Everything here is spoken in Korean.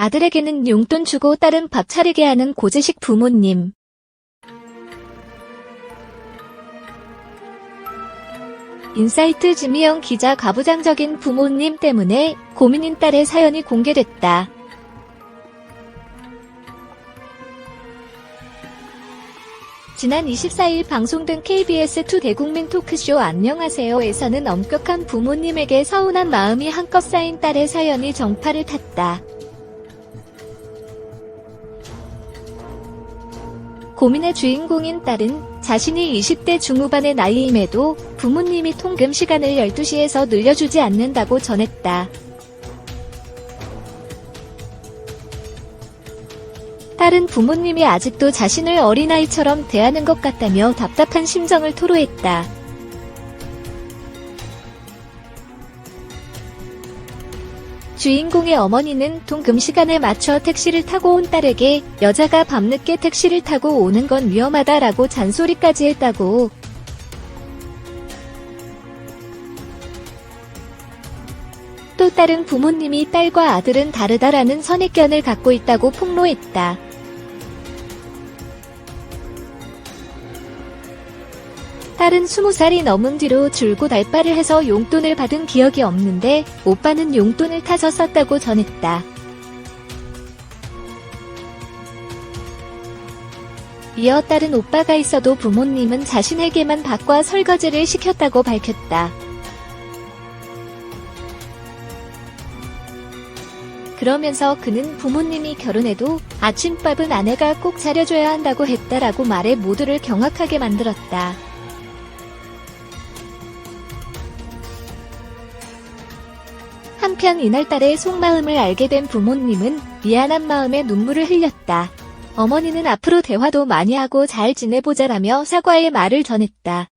아들에게는 용돈 주고 딸은 밥 차리게 하는 고지식 부모님. 인사이트 지미영 기자 가부장적인 부모님 때문에 고민인 딸의 사연이 공개됐다. 지난 24일 방송된 KBS2 대국민 토크쇼 안녕하세요에서는 엄격한 부모님에게 서운한 마음이 한껏 쌓인 딸의 사연이 정파를 탔다. 고민의 주인공인 딸은 자신이 20대 중후반의 나이임에도 부모님이 통금 시간을 12시에서 늘려주지 않는다고 전했다. 딸은 부모님이 아직도 자신을 어린아이처럼 대하는 것 같다며 답답한 심정을 토로했다. 주인공의 어머니는 통금 시간에 맞춰 택시를 타고 온 딸에게 여자가 밤늦게 택시를 타고 오는 건 위험하다라고 잔소리까지 했다고. 또 딸은 부모님이 딸과 아들은 다르다라는 선입견을 갖고 있다고 폭로했다. 딸은 20살이 넘은 뒤로 줄곧 알바를 해서 용돈을 받은 기억이 없는데 오빠는 용돈을 타서 썼다고 전했다. 이어 딸은 오빠가 있어도 부모님은 자신에게만 밥과 설거지를 시켰다고 밝혔다. 그러면서 그는 부모님이 결혼해도 아침밥은 아내가 꼭 차려줘야 한다고 했다라고 말해 모두를 경악하게 만들었다. 한편 이날딸의 속마음을 알게 된 부모님은 미안한 마음에 눈물을 흘렸다. 어머니는 앞으로 대화도 많이 하고 잘 지내보자라며 사과의 말을 전했다.